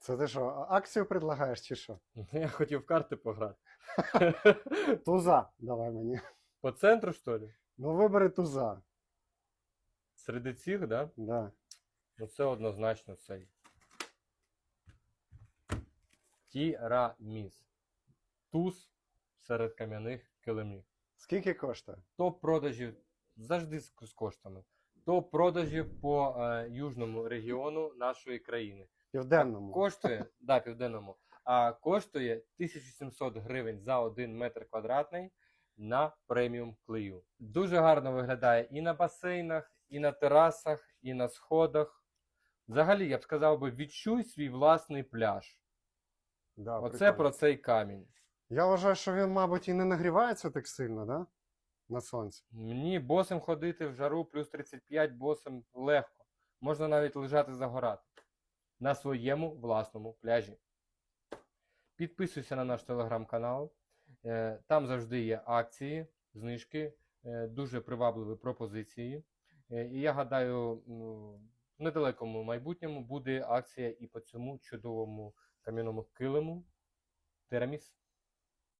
Це ти що, акцію предлагаєш чи що? Я хотів в карти пограти. Туза давай мені. По центру, що ли? Ну вибери туза. Серед цих, да? Да. Ну це однозначно цей. Тіраміс. Туз серед кам'яних килимів. Скільки коштує? Топ продажів завжди з, з коштами. Топ продажів по е, южному регіону нашої країни. Південному. Коштує, да, південному, а коштує 1700 гривень за 1 метр квадратний на преміум клею. Дуже гарно виглядає і на басейнах, і на терасах, і на сходах. Взагалі, я б сказав би, відчуй свій власний пляж. Да, Оце прикольно. про цей камінь. Я вважаю, що він, мабуть, і не нагрівається так сильно, да? На сонці. Мені босим ходити в жару плюс 35 босим легко. Можна навіть лежати загорати на своєму власному пляжі. Підписуйся на наш телеграм-канал. Е, Там завжди є акції, знижки, е, дуже привабливі пропозиції. Е, І я гадаю, в недалекому майбутньому буде акція і по цьому чудовому кам'яному килиму Тераміс.